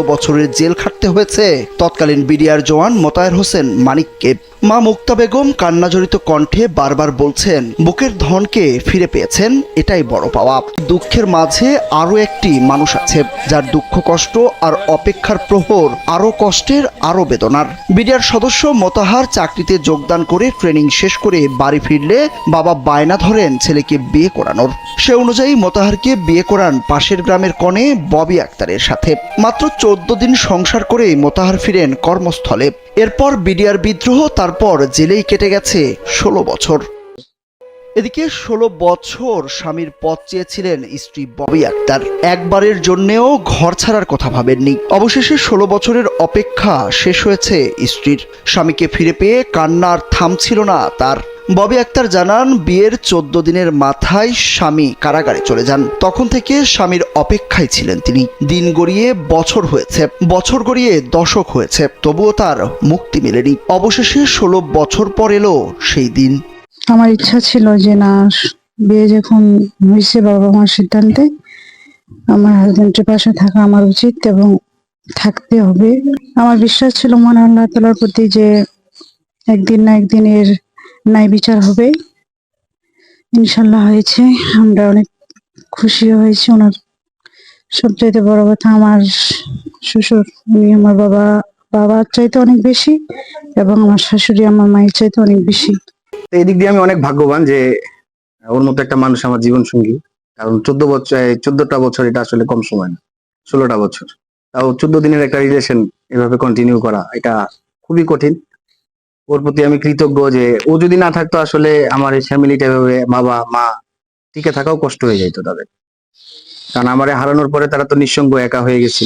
ষোলো বছরের জেল খাটতে হয়েছে। তৎকালীন বিডিআর জওয়ান মোতায়ের হোসেন মানিককে মা মুক্তা বেগম কান্নাজড়িত কণ্ঠে বারবার বলছেন, বুকের ধনকে ফিরে পেয়েছেন, এটাই বড় পাওয়া। দুঃখের মাঝে আরও একটি মানুষ আছে, যার দুঃখ কষ্ট আর অপেক্ষার প্রহর, আরও কষ্টের, আরও বেদনার। বিডিআর সদস্য মোতাহার চাকরিতে যোগদান করে ট্রেনিং শেষ করে বাড়ি ফিরলে বাবা বায়না ধরেন ছেলেকে বিয়ে করানোর। সে অনুযায়ী মোতাহারকে বিয়ে করান পাশের গ্রামের কনে ববি আক্তারের সাথে। মাত্র চোদ্দ দিন সংসার করেই মোতাহার ফিরেন কর্মস্থলে। এরপর বিডিআর বিদ্রোহ, তারপর জেলেই কেটে গেছে ষোলো বছর। এদিকে ষোলো বছর স্বামীর পথ চেয়েছিলেন স্ত্রী ববি আক্তার। একবারের জন্যেও ঘর ছাড়ার কথা ভাবেননি। অবশেষে ষোলো বছরের অপেক্ষা শেষ হয়েছে স্ত্রীর। স্বামীকে ফিরে পেয়ে কান্নার থামছিল না তার। ববি আক্তার জানান, বিয়ের চোদ্দ দিনের মাথায় স্বামী কারাগারে চলে যান। তখন থেকে স্বামীর অপেক্ষায় ছিলেন তিনি। দিন গড়িয়ে বছর হয়েছে। বছর গড়িয়ে দশক হয়েছে। তবুও তার মুক্তি মেলেনি। অবশেষে ষোলো বছর পর এলো সেই দিন। আমার ইচ্ছা ছিল যে না, বিয়ে যখন হয়েছে বাবা মার সিদ্ধান্তে, আমার হাজবেন্ডের পাশে থাকা আমার উচিত এবং থাকতে হবে। আমার বিশ্বাস ছিল মনে আল্লাহ তালার প্রতি যে একদিন না একদিন এর ন্যায় বিচার হবে। ইনশাল্লাহ হয়েছে। আমরা অনেক খুশি হয়েছি। ওনার সবচাইতে বড় কথা আমার শ্বশুর, উনি আমার বাবা, বাবার চাইতে অনেক বেশি এবং আমার শাশুড়ি আমার মায়ের চাইতে অনেক বেশি। এই দিক দিয়ে আমি অনেক ভাগ্যবান যে ওর মতো একটা মানুষ আমার জীবন সঙ্গী কারণ চোদ্দ বছর চোদ্দটা বছর এটা আসলে কম সময় না। ষোলোটা বছর। তাও চোদ্দ দিনের একটা রিলেশন এভাবে কন্টিনিউ করা, এটা খুবই কঠিন। ওর প্রতি আমি কৃতজ্ঞ যে ও যদি না থাকতো আসলে আমার এই ফ্যামিলিটা এভাবে বাবা, মা টিকে থাকাও কষ্ট হয়ে যাইতো তাদের। কারণ আমারে হারানোর পরে তারা তো নিঃসঙ্গ একা হয়ে গেছিল।